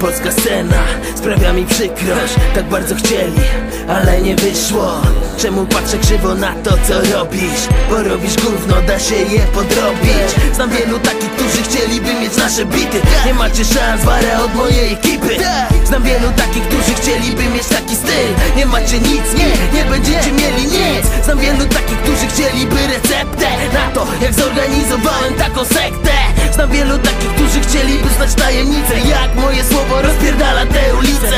polska scena. Sprawia mi przykrość Tak bardzo chcieli, ale nie wyszło. Czemu patrzę krzywo na to co robisz? Bo robisz gówno, da się je podrobić. Znam wielu takich, którzy chcieliby mieć nasze bity. Nie macie szans, wara od mojej ekipy. Znam wielu takich, którzy chcieliby mieć taki styl. Nie macie nic, nie, nie będziecie mieli nic. Znam wielu takich, którzy chcieliby receptę. Na to, jak zorganizowałem taką sektę Znam wielu takich, którzy chcieliby znać tajemnicę Jak moje słowo rozpierdala te ulice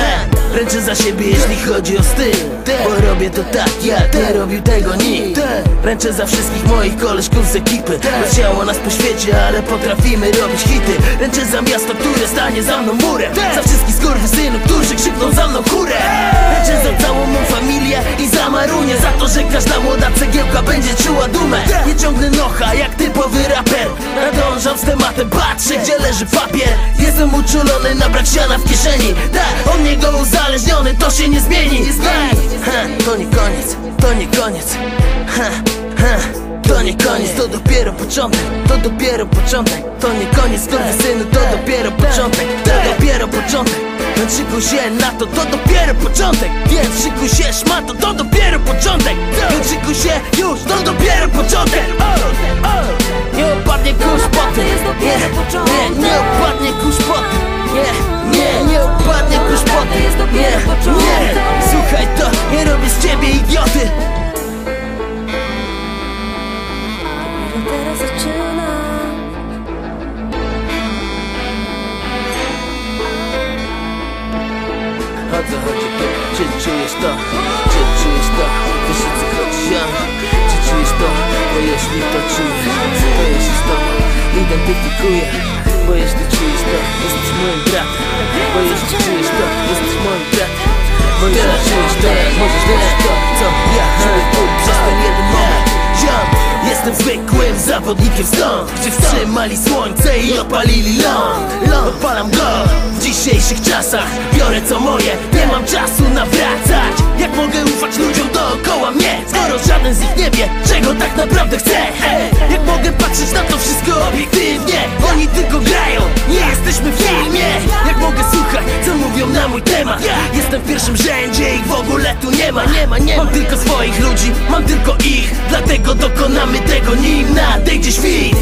Ręczę za siebie, jeśli chodzi o styl Bo robię to tak, jak nie robił tego nikt. Ręczę za wszystkich moich koleżków z ekipy Rozsiało nas po świecie, ale potrafimy robić hity. Ręczę za miasto, które stanie za mną murem Za wszystkich skurwysynów, którzy krzykną za mną kurę Ręczę za całą mą familię i za Marunię Za to, że każda młoda cegiełka będzie czuła dumę. Nie ciągnę nocha jak Tematem, patrzę gdzie leży papier. Jestem uczulony na brak siana w kieszeni. Tak, od niego uzależniony, to się nie zmieni. Tak, ha, to nie koniec, to nie koniec. Ha, ha. To nie koniec, to dopiero początek To dopiero początek. To nie koniec, synu, to dopiero początek. To dopiero początek. Więc szykuj się na to, to dopiero początek. Więc szykuj się szmato, to dopiero początek. Więc O co chodzi tu? Czy czujesz to? Czy to? Wiesz o co ja? Czy czujesz to? Bo jeśli to czujesz, to ja się z tobą identyfikuję Bo jeśli czujesz to, jesteś moim bratem Bo jeśli czujesz to, jesteś moim bratem Bo jeśli czujesz to, możesz wiedzieć to, co ja czuję tu przez ten jeden moment Ziom, Jestem zwykłym zawodnikiem stąd Gdzie wstrzymali słońce i opalili ląd. Odpalam go. W dzisiejszych czasach Biorę co moje, nie mam czasu nawracać. Jak mogę ufać ludziom dookoła mnie? Skoro żaden z nich nie wie, czego tak naprawdę chce Ej, Jak mogę patrzeć na to wszystko obiektywnie Oni tylko grają, nie jesteśmy w filmie. Jak mogę słuchać, co mówią na mój temat? Jestem w pierwszym rzędzie, ich w ogóle tu nie ma, nie ma, nie ma. Mam tylko swoich ludzi, mam tylko ich. Dlatego dokonamy tego, nim nadejdzie świt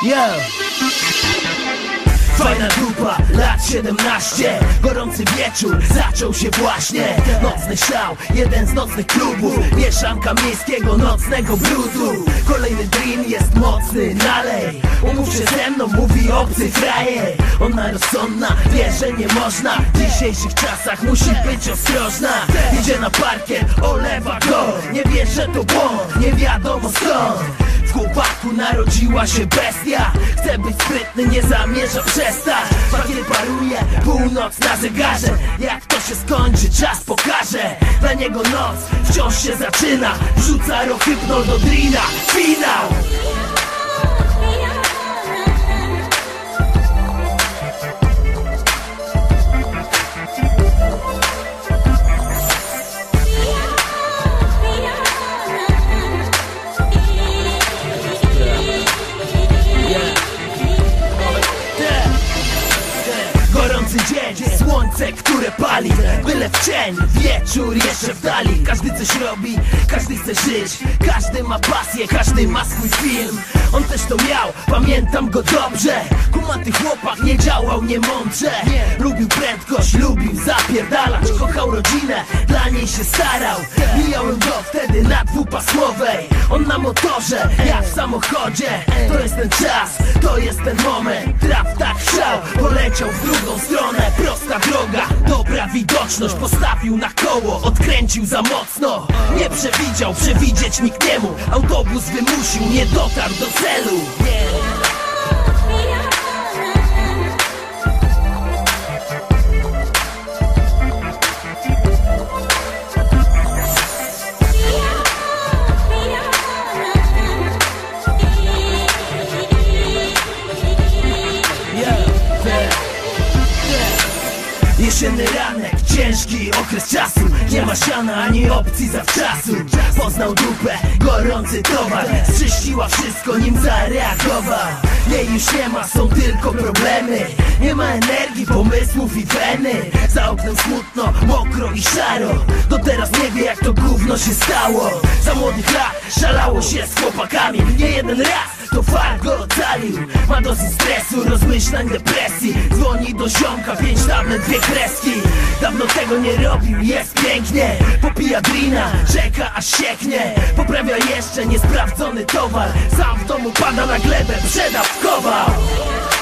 Yo! Fajna grupa, lat 17 Gorący wieczór, zaczął się właśnie. Nocny szał, jeden z nocnych klubów. Mieszanka miejskiego nocnego brudu. Kolejny dream jest mocny, nalej. Umów się ze mną, mówi obcy frajer. Ona rozsądna, wie, że nie można. W dzisiejszych czasach musi być ostrożna. Idzie na parkiet, olewa go. Nie wie, że to błąd, nie wiadomo skąd. W narodziła się bestia. Chce być sprytny, nie zamierza przestać. Bagier paruje, północ na zegarze. Jak to się skończy, czas pokaże. Dla niego noc wciąż się zaczyna. Wrzuca rohypnol do drina. Finał! Dzień, słońce, które pali Byle w cień, wieczór jeszcze w dali. Każdy coś robi, każdy chce żyć. Każdy ma pasję, każdy ma swój film. On też to miał, pamiętam go dobrze. Kumaty chłopak nie działał niemądrze Lubił prędkość, lubił zapierdalać. Kochał rodzinę, dla niej się starał. Mijałem go wtedy na dwupasmowej. On na motorze, ja w samochodzie. To jest ten czas, to jest ten moment. Traf tak szał, poleciał w dobra widoczność Postawił na koło, odkręcił za mocno. Nie przewidział, przewidzieć nikt nie mógł. Autobus wymusił, nie dotarł do celu Ciężki okres czasu. Nie ma siana ani opcji zawczasu. Poznał dupę, gorący towar. Strzyściła wszystko nim zareagował Jej już nie ma, są tylko problemy. Nie ma energii, pomysłów i weny. Za oknem smutno, mokro i szaro. Do teraz nie wie jak to gówno się stało. Za młodych lat szalało się z chłopakami. Nie jeden raz to far go ocalił Ma dosyć stresu, rozmyślań, depresji. Dzwoni do ziomka, pięć tablet, dwie kreski. Dawno tego nie robił, jest pięknie. Popija drina, czeka aż sieknie. Poprawia jeszcze niesprawdzony towar. Sam w domu pada na glebę, przedawkował -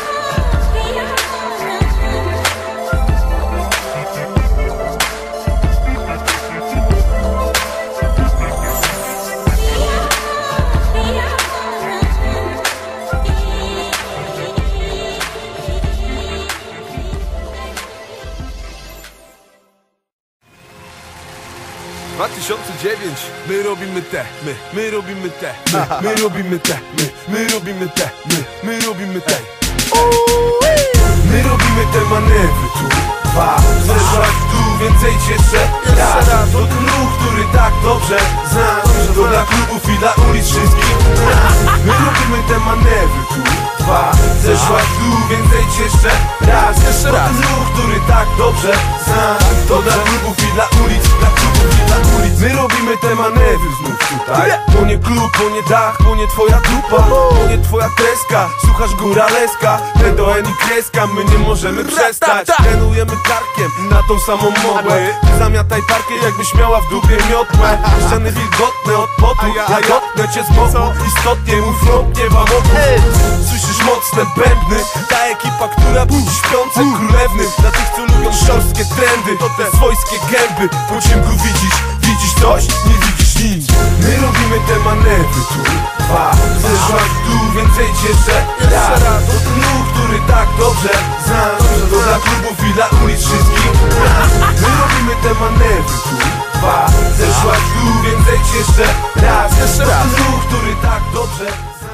2009 My robimy te, my, my robimy te My, my robimy te, my, my robimy te My, my robimy te. My robimy te manewry tu Dwa, zeszłać w dół, więcej cieszę Raz, to ten ruch, który tak dobrze znam To dla klubów i dla ulic wszystkich. My robimy te manewry tu Dwa, zeszłać w dół, więcej cieszę Raz, to ten ruch, który tak dobrze znam To dla klubów i dla ulic, dla klubów i dla ulic. My robimy te manewry znów tutaj. To nie klub, to nie dach, to nie twoja dupa To nie twoja kreska, słuchasz góraleska T-do-N i kreska, my nie możemy przestać. Trenujemy karkiem na tą samą mogłę. Zamiataj parkę jakbyś miała w dupie miotłę. Ściany wilgotne od potu, ja jotnę cię z boku. Istotnie mój flow nie wam Słyszysz gęby Po ciemku widzisz, widzisz coś? Nie widzisz nic. My robimy te manewry tu. Dwa, zeszła dół, więcej cieszę. Raz, to ten ruch, który tak dobrze znam. To dla klubów i dla ulic wszystkich My robimy te manewry tu. Dwa, zeszła dół, więcej cieszę. Raz, to ten ruch, który tak dobrze znam